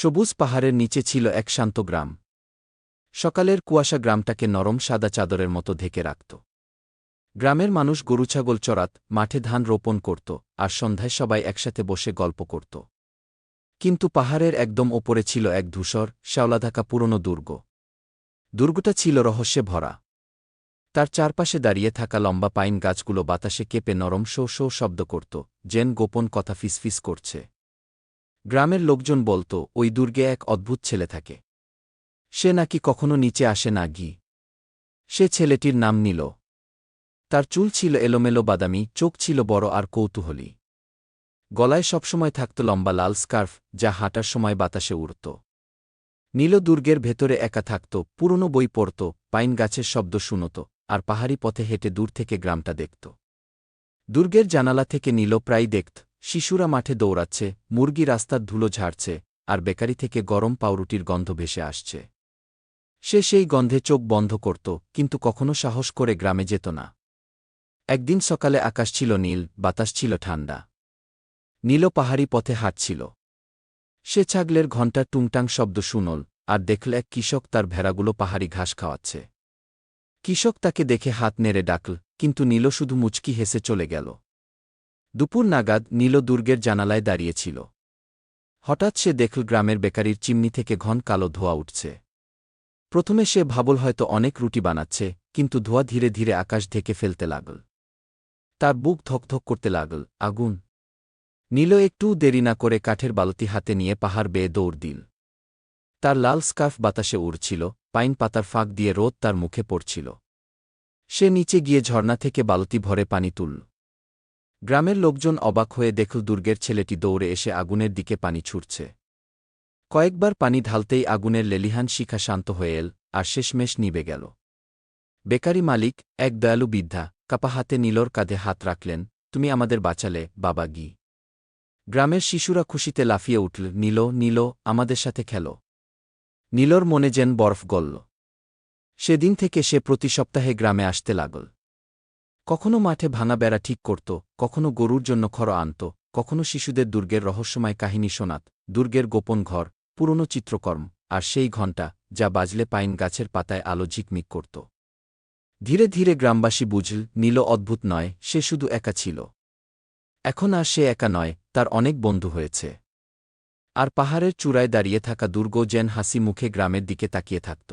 সবুজ পাহাড়ের নিচে ছিল এক শান্ত গ্রাম। সকালের কুয়াশা গ্রামটাকে নরম সাদা চাদরের মতো ঢেকে রাখত। গ্রামের মানুষ গরুছাগল চড়াত মাঠে ধান রোপণ করত আর সন্ধ্যায় সবাই একসাথে বসে গল্প করত। কিন্তু পাহাড়ের একদম ওপরে ছিল এক ধূসর, শ্যাওলাধাকা পুরনো দুর্গ। দুর্গটা ছিল রহস্যে ভরা। তার চারপাশে দাঁড়িয়ে থাকা লম্বা পাইন গাছগুলো বাতাসে কেঁপে নরম শো শো শব্দ করত জেন গোপন কথা ফিসফিস করছে। গ্রামের লোকজন বলত, ওই দুর্গে এক অদ্ভুত ছেলে থাকে। সে নাকি কখনো নিচে আসে না গি সে ছেলেটির নাম নিল। তার চুল ছিল এলোমেলো বাদামি, চোখ ছিল বড় আর কৌতূহলী। গলায় সবসময় থাকত লম্বা লাল স্কার্ফ, যা হাঁটার সময় বাতাসে উড়ত। নীল দুর্গের ভেতরে একা থাকত, পুরনো বই পড়ত, পাইন গাছের শব্দ শুনত, আর পাহাড়ি পথে হেঁটে দূর থেকে গ্রামটা দেখত। দুর্গের জানালা থেকে নীল প্রায় দেখত শিশুরা মাঠে দৌড়াচ্ছে, মুরগি রাস্তার ধুলো ঝাড়ছে, আর বেকারি থেকে গরম পাউরুটির গন্ধ ভেসে আসছে। সে সেই গন্ধে চোখ বন্ধ করত, কিন্তু কখনো সাহস করে গ্রামে যেত না। একদিন সকালে আকাশ ছিল নীল, বাতাস ছিল ঠান্ডা। নীল পাহাড়ি পথে হাঁটছিল। সে ছাগলের ঘণ্টার টুংটাং শব্দ শুনল, আর দেখল এক কৃষক তার ভেড়াগুলো পাহাড়ি ঘাস খাওয়াচ্ছে। কৃষক তাকে দেখে হাত নেড়ে ডাকল, কিন্তু নীল শুধু মুচকি হেসে চলে গেল। দুপুর নাগাদ নীল দুর্গের জানালায় দাঁড়িয়েছিল। হঠাৎ সে দেখল গ্রামের বেকারির চিমনি থেকে ঘন কালো ধোয়া উঠছে। প্রথমে সে ভাবল হয়তো অনেক রুটি বানাচ্ছে, কিন্তু ধোয়া ধীরে ধীরে আকাশ ঢেকে ফেলতে লাগল। তার বুক ধকধক করতে লাগল, আগুন! নীল একটু দেরি না করে কাঠের বালতি হাতে নিয়ে পাহাড় বেয়ে দৌড় দিল। তার লাল স্কার্ফ বাতাসে উড়ছিল, পাইন পাতার ফাঁক দিয়ে রোদ তার মুখে পড়ছিল। সে নিচে গিয়ে ঝর্ণা থেকে বালতি ভরে পানি তুলল। গ্রামের লোকজন অবাক হয়ে দেখল দুর্গের ছেলেটি দৌড়ে এসে আগুনের দিকে পানি ছুটছে। কয়েকবার পানি ঢালতেই আগুনের লেলিহান শিখা শান্ত হয়ে এল, আর শেষমেশ নিবে গেল। বেকারি মালিক, এক দয়ালু বৃদ্ধা, কাপা হাতে নীলর কাঁধে হাত রাখলেন, তুমি আমাদের বাঁচালে, বাবা গি। গ্রামের শিশুরা খুশিতে লাফিয়ে উঠল, নীল নীল, আমাদের সাথে খেল। নীলর মনে যেন বরফ গলল। সেদিন থেকে সে প্রতি সপ্তাহে গ্রামে আসতে লাগল। কখনো মাঠে ভাঙা বেড়া ঠিক করত, কখনো গরুর জন্য খর আনত, কখনো শিশুদের দুর্গের রহস্যময় কাহিনী শোনাত, দুর্গের গোপন ঘর, পুরনো চিত্রকর্ম, আর সেই ঘণ্টা যা বাজলে পাইন গাছের পাতায় আলো ঝিকমিক করত। ধীরে ধীরে গ্রামবাসী বুঝল, নীল অদ্ভুত নয়, সে শুধু একা ছিল। এখন আর সে একা নয়, তার অনেক বন্ধু হয়েছে। আর পাহাড়ের চূড়ায় দাঁড়িয়ে থাকা দুর্গ যেন হাসি মুখে গ্রামের দিকে তাকিয়ে থাকত।